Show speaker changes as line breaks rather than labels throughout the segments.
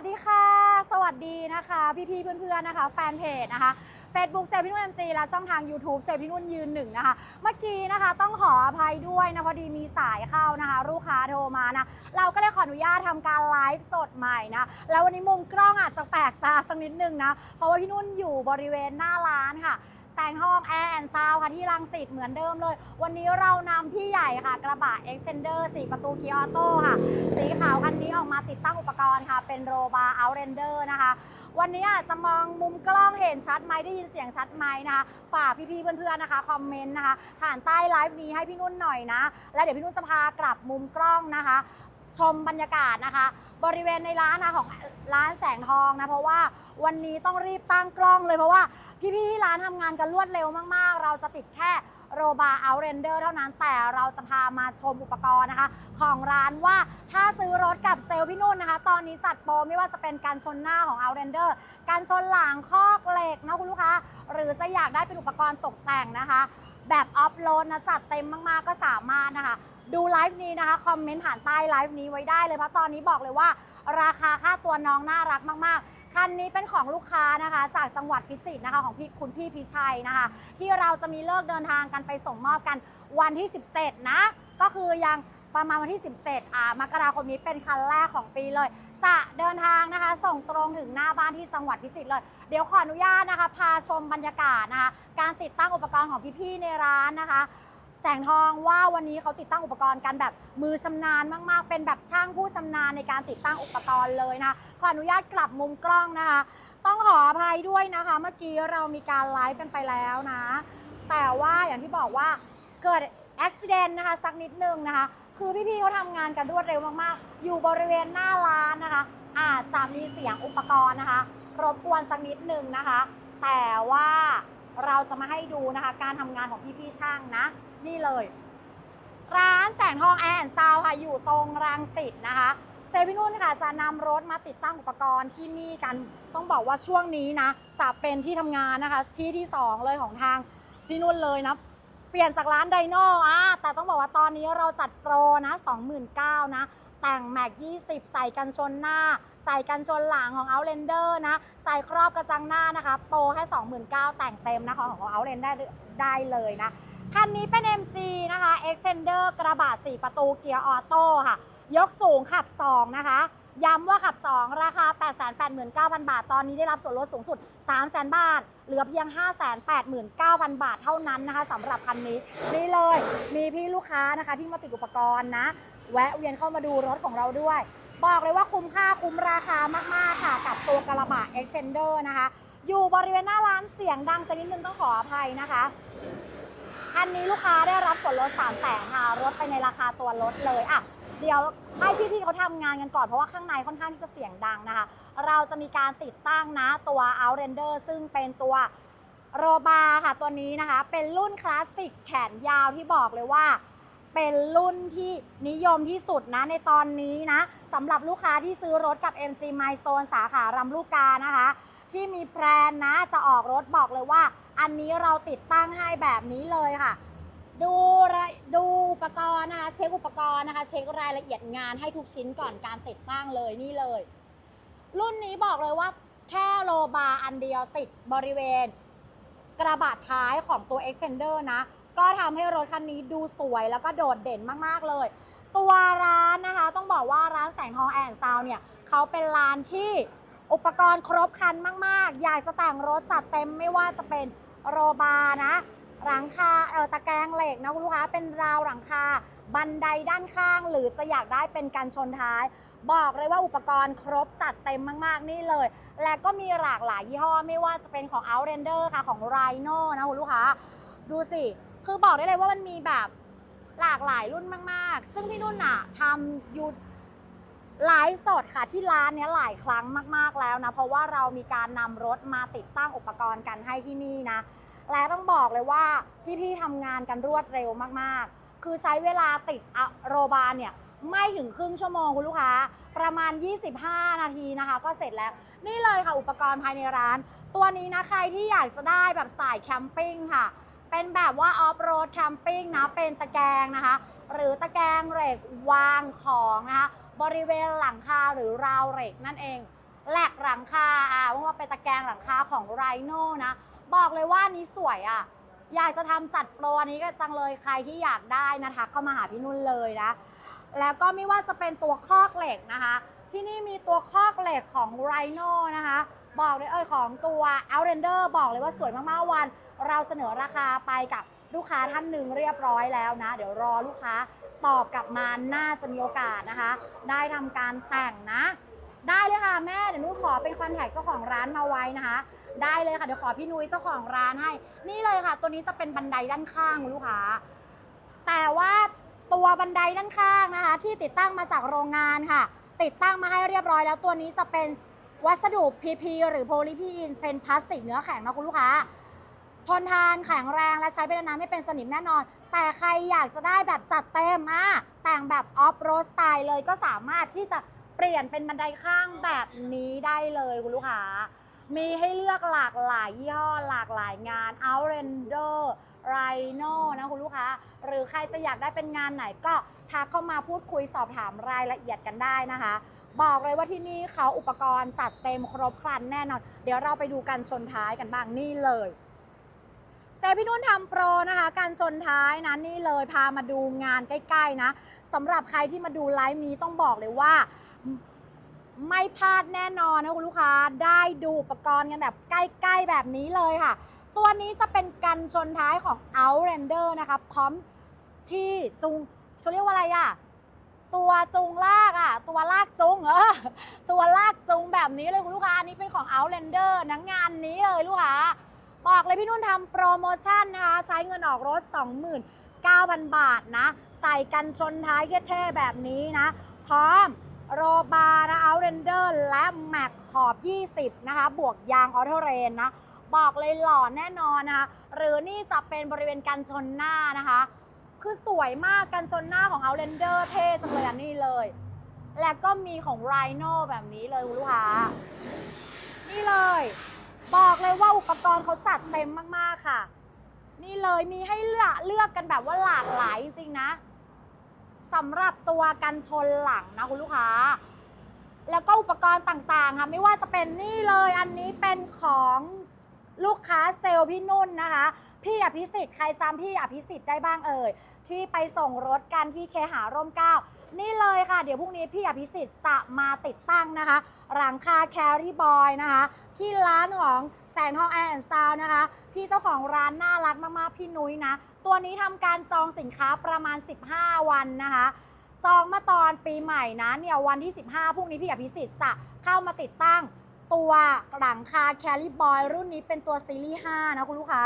วัสดีค่ะ สวัสดีนะคะ พี่ๆเพื่อนๆนะคะ แฟนเพจนะคะ Facebook เซลพี่นุ่นเอ็มจีและช่องทาง YouTube เซลพี่นุ่นยืนหนึ่งนะคะ เมื่อกี้นะคะต้องขออภัยด้วยนะพอดีมีสายเข้านะคะ ลูกค้าโทรมานะ เราก็เลยขออนุญาตทำการไลฟ์สดใหม่นะ แล้ววันนี้มุมกล้องอาจจะแปลกตาสักนิดนึงนะ เพราะว่าพี่นุ่นอยู่บริเวณหน้าร้านค่ะ แสงทองแอร์แอนซาวค่ะที่รังสิตเหมือนเดิมเลย วันนี้เรานำพี่ใหญ่ค่ะ กระบะ Extender 4 ประตูเกียร์ออโต้ค่ะ สีขาวคันนี้ออกมาติดตั้งอุปกรณ์ค่ะ เป็นโรบาร์เอาเรนเดอร์นะคะ วันนี้อาจจะมองมุมกล้องเห็นชัดไหมได้ยินเสียงชัดไหมนะคะฝากพี่ๆเพื่อนๆนะคะคอมเมนต์นะคะผ่านใต้ไลฟ์นี้ให้พี่นุ่นหน่อยนะ แล้วเดี๋ยวพี่นุ่นจะพากลับมุมกล้องนะคะ ชมบรรยากาศนะคะ บริเวณในร้านนะของร้านแสงทองนะเพราะว่าวันนี้ต้องรีบตั้งกล้องเลยเพราะว่าพี่ๆที่ร้านทำงานกันรวดเร็วมากๆ เราจะติดแค่โรบาเอาเรนเดอร์เท่านั้นแต่เราจะพามาชมอุปกรณ์นะคะ ของร้านว่าถ้าซื้อรถกับเซลล์พี่นุ่นนะคะ ตอนนี้จัดโปรไม่ว่าจะเป็นการชนหน้าของ Outlander การชนหลังคอกเหล็กนะคุณลูกค้า หรือจะอยากได้เป็นอุปกรณ์ตกแต่งนะคะ แบบออฟโรดนะจัดเต็มมากๆก็สามารถนะคะ ดูไลฟ์นี้นะคะ คอมเมนต์ผ่านใต้ไลฟ์นี้ไว้ได้เลยเพราะตอนนี้บอกเลยว่า ราคาค่าตัวน้องน่ารักมาก ๆคันนี้เป็นของลูกค้านะคะ จากจังหวัดพิจิตรนะคะของพี่คุณพี่พิชัยนะคะ ที่เราจะมีเลิกเดินทางกันไปส่งมอบกันวันที่ 17 นะ ก็คือยังประมาณวันที่ 17อ่ามกราคมนี้เป็นคันแรกของปีเลย จะเดินทางนะคะ ส่งตรงถึงหน้าบ้านที่จังหวัดพิจิตรเลย เดี๋ยวขออนุญาตนะคะ พาชมบรรยากาศนะคะ การติดตั้งอุปกรณ์ของพี่ๆในร้านนะคะ แสงทองว่าวันนี้เขาติดตั้งอุปกรณ์กันแบบมือชำนาญมากๆ เป็นแบบช่างผู้ชำนาญในการติดตั้งอุปกรณ์เลยนะคะขออนุญาตกลับมุมกล้องนะคะ ต้องขออภัยด้วยนะคะ เมื่อกี้เรามีการไลฟ์กันไปแล้วนะ แต่ว่าอย่างที่บอกว่าเกิดอุบิเหตุนะคะสักนิดนึงนะคะ คือพี่ๆเขาทำงานกันรวดเร็วมากๆ อยู่บริเวณหน้าร้านนะคะ อาจจะมีเสียงอุปกรณ์นะคะรบกวนสักนิดนึงนะคะ แต่ว่าเราจะมาให้ดูนะคะ การทำงานของพี่ๆช่างนะ นี่เลย ร้านแสงทองแอนซาวค่ะ อยู่ตรงรังสิตนะคะ เซฟินุ่นค่ะจะนำรถมาติดตั้งอุปกรณ์ที่นี่กัน ต้องบอกว่าช่วงนี้นะ จะเป็นที่ทำงานนะคะ ที่ที่ 2 เลยของทางพี่นุ่นเลยนะ เปลี่ยนจากร้านไดโน่อะแต่ต้องบอกว่าตอนนี้เราจัดโปรนะ29,000นะ แต่งแม็ก20 ใส่กันชนหน้า ใส่กันชนหลังของ Outlander นะ ใส่ครอบกระจังหน้านะคะ โปรแค่29,000แต่งเต็มนะคะของ Outlander ได้ได้เลยนะ คันนี้เป็น MG นะคะ Extender กระบะ 4 ประตูเกียร์ออโต้ค่ะ ยกสูงขับ 2 นะคะ ย้ำว่าขับ 2 ราคา 889,000 บาท ตอนนี้ได้รับส่วนลดสูงสุด 300,000 บาท เหลือเพียง 589,000 บาทเท่านั้นนะคะสำหรับคันนี้ นี่เลย มีพี่ลูกค้านะคะที่มาติดอุปกรณ์นะ แวะเวียนเข้ามาดูรถของเราด้วย บอกเลยว่าคุ้มค่าคุ้มราคามาก ๆ ค่ะ กับตัวกระบะ Extender นะคะ อยู่บริเวณหน้าร้านเสียงดังสักนิดนึงต้องขออภัยนะคะ คันนี้ลูกค้าได้รับส่วนลด3 0 0แสนค่ะรถไปในราคาตัวรถเลยอะเดี๋ยวให้พี่ๆเขาทำงานกันก่อนเพราะว่าข้างในค่อนข้างที่จะเสียงดังนะคะ เราจะมีการติดตั้งนะตัว Outlander ซึ่งเป็นตัวโรบาค่ะตัวนี้นะคะ เป็นรุ่นคลาสสิกแขนยาวที่บอกเลยว่า เป็นรุ่นที่นิยมที่สุดนะในตอนนี้นะสำหรับลูกค้าที่ซื้อรถกับ MG Milestone สาขารำลูกกานะคะ ที่มีแพลนนะจะออกรถบอกเลยว่า อันนี้เราติดตั้งให้แบบนี้เลยค่ะ ดูระดูอุปกรณ์นะคะ เช็คอุปกรณ์นะคะ เช็ครายละเอียดงานให้ทุกชิ้นก่อนการติดตั้งเลยนี่เลย รุ่นนี้บอกเลยว่าแค่โลบาร์อันเดียวติดบริเวณ กระบะท้ายของตัว Extender นะ ก็ทำให้รถคันนี้ดูสวยแล้วก็โดดเด่นมากๆเลย ตัวร้านนะคะต้องบอกว่าร้านแสงทองแอนซาวเนี่ยเขาเป็นร้านที่อุปกรณ์ครบครันมาก ๆ อยากจะแต่งรถจัดเต็มไม่ว่าจะเป็น โรบานะ หลังคาเออตะแกรงเหล็กนะคุณลูกค้าเป็นราวหลังคา บันไดด้านข้าง หรือจะอยากได้เป็นกันชนท้าย บอกเลยว่าอุปกรณ์ครบจัดเต็มมากๆ นี่เลย และก็มีหลากหลายยี่ห้อไม่ว่าจะเป็นของ Outlander ค่ะของ Rhino นะคุณลูกค้า ดูสิ คือบอกได้เลยว่ามันมีแบบหลากหลายรุ่นมาก ๆ ซึ่งพี่นุ่นอะทำยู ไลฟ์สดค่ะที่ร้านเนี้ยหลายครั้งมากๆแล้วนะ เพราะว่าเรามีการนำรถมาติดตั้งอุปกรณ์กันให้ที่นี่นะ และต้องบอกเลยว่าพี่ๆทำงานกันรวดเร็วมากๆ คือใช้เวลาติดอะโรบาร์เนี่ยไม่ถึงครึ่งชั่วโมงคุณลูกค้า ประมาณ 25 นาทีนะคะ ก็เสร็จแล้ว นี่เลยค่ะอุปกรณ์ภายในร้าน ตัวนี้นะใครที่อยากจะได้แบบสายแคมปิ้งค่ะ เป็นแบบว่าออฟโรดแคมปิ้งนะ เป็นตะแกรงนะคะ หรือตะแกรงเหล็กวางของนะคะ บริเวณหลังคาหรือราวเหล็กนั่นเอง แหลกหลังคาอะว่าเป็นตะแกรงหลังคาของไรโน่นะ บอกเลยว่านี้สวยอะ อยากจะทำจัดโปรอันนี้ก็จังเลยใครที่อยากได้นะทักเข้ามาหาพี่นุ่นเลยนะ แล้วก็ไม่ว่าจะเป็นตัวคอกเหล็กนะคะ ที่นี่มีตัวคอกเหล็กของไรโน่นะคะบอกเลยเอ้ยของตัว Outlander บอกเลยว่าสวยมากๆวัน เราเสนอราคาไปกับลูกค้าท่านหนึ่งเรียบร้อยแล้วนะ เดี๋ยวรอลูกค้า ตอบกลับมาน่าจะมีโอกาสนะคะ ได้ทำการแต่งนะ ได้เลยค่ะแม่เดี๋ยวนุ่นขอเป็นคอนแทคเจ้าของร้านมาไว้นะคะ ได้เลยค่ะเดี๋ยวขอพี่นุ้ยเจ้าของร้านให้ นี่เลยค่ะ ตัวนี้จะเป็นบันไดด้านข้างคุณลูกค้าแต่ว่าตัวบันไดด้านข้างนะคะ ที่ติดตั้งมาจากโรงงานค่ะ ติดตั้งมาให้เรียบร้อยแล้วตัวนี้จะเป็นวัสดุ PP หรือโพลีพีนเป็นพลาสติกเนื้อแข็งนะคุณลูกค้าทนทานแข็งแรงและใช้ไปนานไม่เป็นสนิมแน่นอน แต่ใครอยากจะได้แบบจัดเต็มอะแต่งแบบออฟโรดสไตล์เลยก็สามารถที่จะเปลี่ยนเป็นบันไดข้างแบบนี้ได้เลยคุณลูกค้ามีให้เลือกหลากหลายยี่ห้อหลากหลายงาน Outlander Rhino นะคุณลูกค้า หรือใครจะอยากได้เป็นงานไหนก็ทักเข้ามาพูดคุยสอบถามรายละเอียดกันได้นะคะ บอกเลยว่าที่นี่เขาอุปกรณ์จัดเต็มครบครันแน่นอน เดี๋ยวเราไปดูกันชนท้ายกันบ้างนี่เลย เซพี่นุ่นทำโปรนะคะ การชนท้ายนะนี่เลยพามาดูงานใกล้ ๆ นะสำหรับใครที่มาดูไลฟ์นี้ต้องบอกเลยว่า ไม่พลาดแน่นอนนะคุณลูกค้าได้ดูอุปกรณ์กันแบบใกล้ ๆ แบบนี้เลยค่ะ ตัวนี้จะเป็นกันชนท้ายของ Outlander นะคะพร้อมที่จุงเขาเรียกว่าอะไรอะตัวจุงลากอะตัวลากจุงเออตัวลากจุงแบบนี้เลยคุณลูกค้าอันนี้เป็นของ Outlander นะงานนี้เลยลูกค้า บอกเลยพี่นุ่นทำโปรโมชั่นนะคะใช้เงินออกรถ 29,000 บาทนะ ใส่กันชนท้ายเท่ๆแบบนี้นะ พร้อมโรบาร์นะเอาเรนเดอร์และแม็กขอบ 20 นะคะ บวกยางออโตเรนนะ บอกเลยหล่อแน่นอนนะคะ หรือนี่จะเป็นบริเวณกันชนหน้านะคะ คือสวยมากกันชนหน้าของ Outlander เท่จังเลยอันนี้เลย และก็มีของ Rhino แบบนี้เลยคุณลูกค้านี่เลย บอกเลยว่าอุปกรณ์เขาจัดเต็มมากๆค่ะ นี่เลยมีให้เลือกเลือกกันแบบว่าหลากหลายจริงๆนะสำหรับตัวกันชนหลังนะคุณลูกค้า แล้วก็อุปกรณ์ต่างๆค่ะไม่ว่าจะเป็นนี่เลยอันนี้เป็นของลูกค้าเซลล์พี่นุ่นนะคะ พี่อภิสิทธิ์ใครจำพี่อภิสิทธิ์ได้บ้างเอ่ยที่ไปส่งรถกันที่เคหาร่มเก้า นี่เลยค่ะ เดี๋ยวพรุ่งนี้พี่อภิสิทธิ์จะมาติดตั้งนะคะ หลังคาแครี่บอยนะคะ ที่ร้านของแสงทองแอนด์ซาวนะคะ พี่เจ้าของร้านน่ารักมากๆ พี่นุ้ยนะ ตัวนี้ทำการจองสินค้าประมาณ 15 วันนะคะจองมาตอนปีใหม่นะเนี่ยวันที่ 15พรุ่งนี้พี่อภิสิทธิ์จะเข้ามาติดตั้งตัวหลังคาแคลิบอยรุ่นนี้เป็นตัวซีรีส์5นะคุณลูกค้า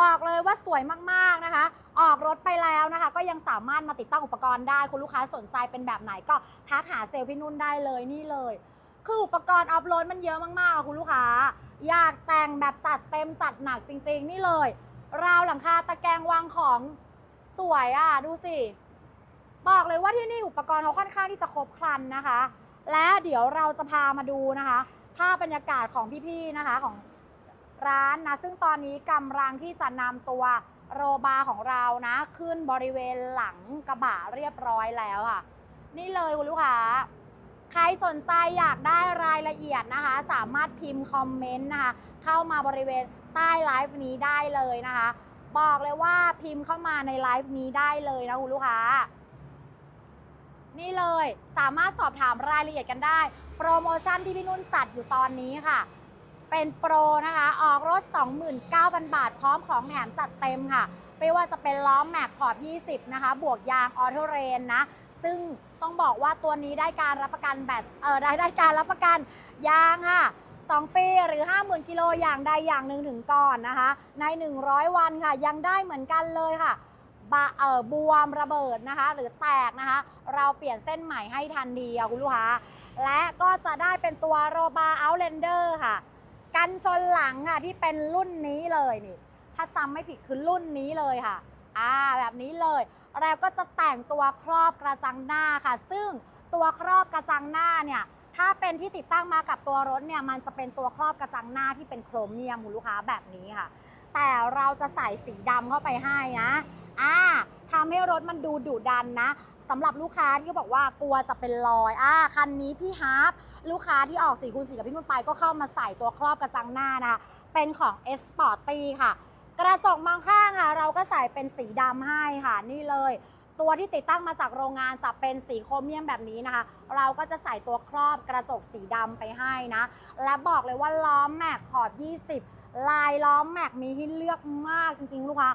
บอกเลยว่าสวยมากๆนะคะ ออกรถไปแล้วนะคะ ก็ยังสามารถมาติดตั้งอุปกรณ์ได้ คุณลูกค้าสนใจเป็นแบบไหนก็ทักหาเซลล์พี่นุ่นได้เลยนี่เลย คืออุปกรณ์อัพโหลดมันเยอะมากๆคุณลูกค้า อยากแต่งแบบจัดเต็มจัดหนักจริง ๆ นี่เลย ราวหลังคาตะแกรงวางของสวยอะดูสิบอกเลยว่าที่นี่อุปกรณ์เขาค่อนข้างที่จะครบครันนะคะ และเดี๋ยวเราจะพามาดูนะคะ ภาพบรรยากาศของพี่ๆนะคะ ของ ร้านนะ ซึ่งตอนนี้กำลังที่จะนำตัวโรบาร์ของเรานะ ขึ้นบริเวณหลังกระบะเรียบร้อยแล้วค่ะ นี่เลยคุณลูกค้าใครสนใจอยากได้รายละเอียดนะคะ สามารถพิมพ์คอมเมนต์นะคะเข้ามาบริเวณใต้ไลฟ์นี้ได้เลยนะคะ บอกเลยว่าพิมพ์เข้ามาในไลฟ์นี้ได้เลยนะคุณลูกค้า นี่เลยสามารถสอบถามรายละเอียดกันได้ โปรโมชั่นที่พี่นุ่นจัดอยู่ตอนนี้ค่ะ เป็นโปรนะคะ ออกรถ 29,000 บาท พร้อมของแถมจัดเต็มค่ะ ไม่ว่าจะเป็นล้อมแม็กขอบ 20 นะคะ บวกยางออโตเรนนะ ซึ่งต้องบอกว่าตัวนี้ได้การรับประกันแบตเออได้ได้การรับประกันยางค่ะ2 ปีหรือ 50,000 กิโลอย่างใดอย่างหนึ่งถึงก่อนนะคะ ใน 100 วันค่ะ ยังได้เหมือนกันเลยค่ะบะเอ่อบวมระเบิดนะคะ หรือแตกนะคะ เราเปลี่ยนเส้นใหม่ให้ทันทีค่ะคุณลูกค้าและก็จะได้เป็นตัวโรบาเอาเลนเดอร์ค่ะ กันชนหลังค่ะที่เป็นรุ่นนี้เลยนี่ ถ้าจำไม่ผิดคือรุ่นนี้เลยค่ะ อ่าแบบนี้เลย แล้วก็จะแต่งตัวครอบกระจังหน้าค่ะ ซึ่งตัวครอบกระจังหน้าเนี่ยถ้าเป็นที่ติดตั้งมากับตัวรถเนี่ยมันจะเป็นตัวครอบกระจังหน้าที่เป็นโครเมียมคุณลูกค้าแบบนี้ค่ะ แต่เราจะใส่สีดำเข้าไปให้นะอ่าทำให้รถมันดูดุดันนะ สำหรับลูกค้าที่บอกว่ากลัวจะเป็นรอยอ่าคันนี้พี่ฮาร์ปลูกค้าที่ออกสีคูณสีกับพี่นุ่นไปก็เข้ามาใส่ตัวครอบกระจังหน้านะคะ เป็นของ S Sporty ค่ะ กระจกมองข้างค่ะ เราก็ใส่เป็นสีดำให้ค่ะ นี่เลย ตัวที่ติดตั้งมาจากโรงงานจะเป็นสีโครเมียมแบบนี้นะคะ เราก็จะใส่ตัวครอบกระจกสีดำไปให้นะ และบอกเลยว่าล้อมแม็กขอบ 20 ลายล้อมแม็กมีให้เลือกมากจริงๆ ลูกค้า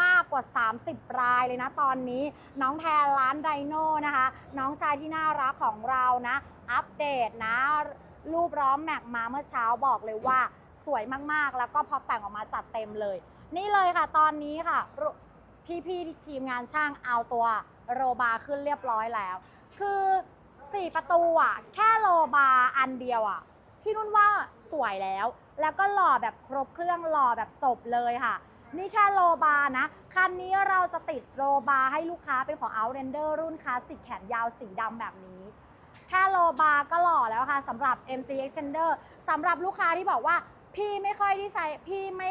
มากกว่า 30 รายเลยนะตอนนี้น้องแทนร้านไดโน่นะคะ น้องชายที่น่ารักของเรานะ อัปเดตนะ รูปล้อมแม็กมาเมื่อเช้าบอกเลยว่าสวยมากๆ แล้วก็พอแต่งออกมาจัดเต็มเลย นี่เลยค่ะตอนนี้ค่ะ พี่ๆทีมงานช่างเอาตัวโรบาร์ขึ้นเรียบร้อยแล้ว คือ 4 ประตูอะ แค่โรบาร์อันเดียวอะ พี่นุ่นว่าสวยแล้ว แล้วก็หล่อแบบครบเครื่องหล่อแบบจบเลยค่ะ นี่แค่โลบาร์นะ คันนี้เราจะติดโลบาร์ให้ลูกค้าเป็นของ Outlander รุ่นคลาสสิกแขนยาวสีดำแบบนี้ แค่โลบาร์ก็หล่อแล้วค่ะสำหรับ MG Extender สำหรับลูกค้าที่บอกว่าพี่ไม่ค่อยที่ใช้พี่ไม่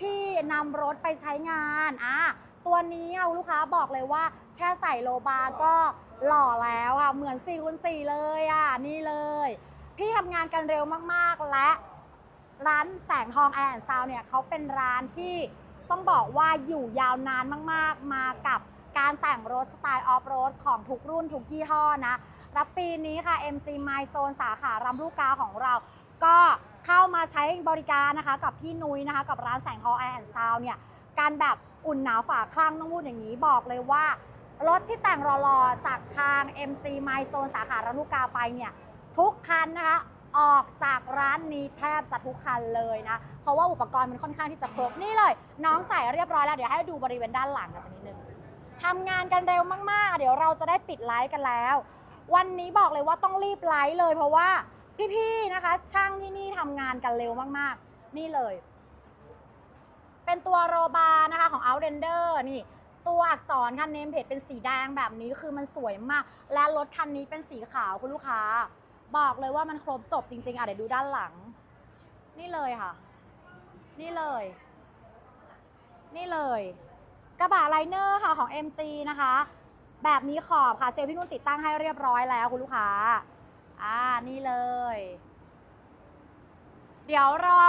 พี่นำรถไปใช้งานอะตัวนี้เอาลูกค้าบอกเลยว่า แค่ใส่โลบาร์ก็หล่อแล้วอะเหมือน4คูณ4เลยอะนี่เลย พี่ทำงานกันเร็วมากๆ และร้านแสงทองแอนซาวเนี่ยเขาเป็นร้านที่ต้องบอกว่าอยู่ยาวนานมากๆ มากับการแต่งรถสไตล์ออฟโรดของทุกรุ่นทุกยี่ห้อนะ รับปีนี้ค่ะ MG Milestone สาขารำลูกกาของเรา ก็เข้ามาใช้บริการนะคะกับพี่นุ้ยนะคะกับร้านแสงทองแอนซาวเนี่ยการแบบอุ่นหนาวฝาคลั่งต้องพูดอย่างนี้บอกเลยว่า รถที่แต่งรอๆจากทาง MG Milestone สาขารำลูกกาไปเนี่ย ทุกคันนะคะออกจากร้านนี้แทบจะทุกคันเลยนะ เพราะว่าอุปกรณ์มันค่อนข้างที่จะครบนี่เลย น้องใส่เรียบร้อยแล้วเดี๋ยวให้ดูบริเวณด้านหลังกันสักนิดนึงทำงานกันเร็วมากๆ เดี๋ยวเราจะได้ปิดไลฟ์กันแล้ว วันนี้บอกเลยว่าต้องรีบไลฟ์เลย เพราะว่าพี่ๆนะคะ ช่างที่นี่ทำงานกันเร็วมากๆ นี่เลย เป็นตัวโรบานะคะของ Outlander นี่ตัวอักษรคันเนมเพจเป็นสีแดงแบบนี้คือมันสวยมาก และรถคันนี้เป็นสีขาวคุณลูกค้า บอกเลยว่ามันครบจบจริงๆอะเดี๋ยวดูด้านหลัง นี่เลยค่ะ นี่เลย นี่เลย กระบะไลเนอร์ค่ะของ MG นะคะ แบบมีขอบค่ะเซลล์พี่นุ่นติดตั้งให้เรียบร้อยแล้วคุณลูกค้า อ่านี่เลย เดี๋ยวรอ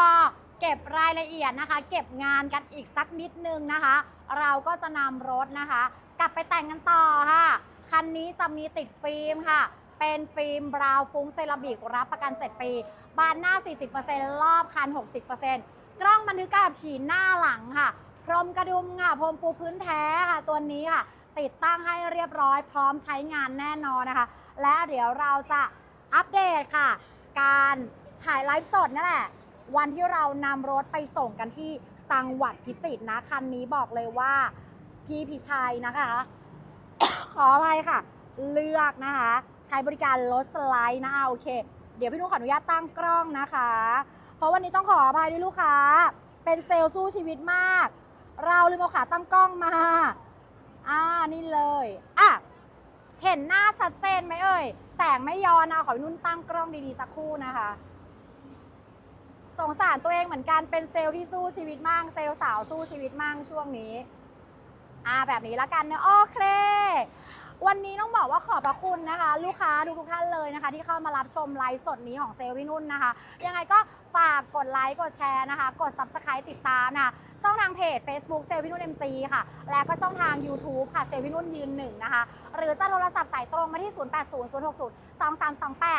เก็บรายละเอียดนะคะ เก็บงานกันอีกสักนิดนึงนะคะ เราก็จะนำรถนะคะ กลับไปแต่งกันต่อค่ะ คันนี้จะมีติดฟิล์มค่ะ เป็นฟิล์มบราวน์ฟุ้งเซรามิกรับประกัน 7 ปี บานหน้า 40%รอบคัน 60%กล้องบันทึกการขี่หน้าหลังค่ะ พรมกระดุมค่ะ พรมปูพื้นแท้ค่ะ ตัวนี้ค่ะ ติดตั้งให้เรียบร้อยพร้อมใช้งานแน่นอนนะคะ และเดี๋ยวเราจะอัปเดตค่ะ การถ่ายไลฟ์สดนั่นแหละ วันที่เรานำรถไปส่งกันที่จังหวัดพิจิตรนะ คันนี้บอกเลยว่าพี่พิชัยนะคะ ขออภัยค่ะ เลือกนะคะ ใช้บริการรถสไลด์นะอะโอเค เดี๋ยวพี่นุ้ขออนุญาตตั้งกล้องนะคะ เพราะวันนี้ต้องขออภัยด้วยลูกค้า เป็นเซลล์สู้ชีวิตมาก เราลืมเอาขาตั้งกล้องมา อ่านี่เลยอะเห็นหน้าชัดเจนไหมเอ่ย แสงไม่ย้อนนะขอพี่นุ่นตั้งกล้องดีๆสักครู่นะคะสงสารตัวเองเหมือนกันเป็นเซลล์ที่สู้ชีวิตมากเซลล์สาวสู้ชีวิตมากช่วงนี้ อ่าแบบนี้ละกันเนอะโอเค วันนี้ต้องบอกว่าขอบพระคุณนะคะ ลูกค้าทุกท่านเลยนะคะ ที่เข้ามารับชมไลฟ์สดนี้ของเซลพี่นุ่นนะคะ ยังไงก็ฝากกดไลค์กดแชร์นะคะ กด Subscribe ติดตามนะคะ ช่องทางเพจ Facebook เซลล์พี่นุ่น MG ค่ะ และก็ช่องทาง YouTube ค่ะเซลล์พี่นุ่นยืนหนึ่งนะคะ หรือจะโทรศัพท์สายตรงมาที่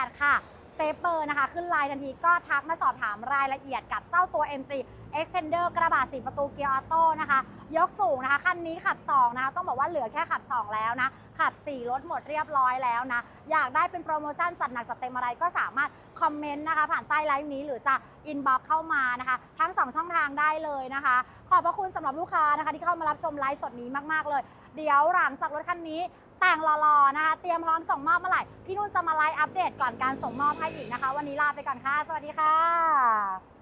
0800602328 ค่ะเซฟเบอร์นะคะ ขึ้นไลน์ทันทีก็ทักมาสอบถามรายละเอียดกับเจ้าตัว MG Extender กระบะสีประตูเกียร์ออโต้นะคะ ยกสูงนะคะ คันนี้ขับ 2 นะคะ ต้องบอกว่าเหลือแค่ขับ 2 แล้วนะ ขับ 4 รถหมดเรียบร้อยแล้วนะ อยากได้เป็นโปรโมชั่นจัดหนักจัดเต็มอะไรก็สามารถคอมเมนต์นะคะ ผ่านใต้ไลฟ์นี้หรือจะอินบ็อกเข้ามานะคะ ทั้ง 2 ช่องทางได้เลยนะคะ ขอบพระคุณสำหรับลูกค้านะคะ ที่เข้ามารับชมไลฟ์สดนี้มากๆเลย เดี๋ยวหลังจากรถคันนี้แต่งรอๆนะคะ เตรียมพร้อมส่งมอบเมื่อไหร่ พี่นุ่นจะมาไลฟ์อัปเดตก่อนการส่งมอบให้อีกนะคะ วันนี้ลาไปก่อนค่ะ สวัสดีค่ะ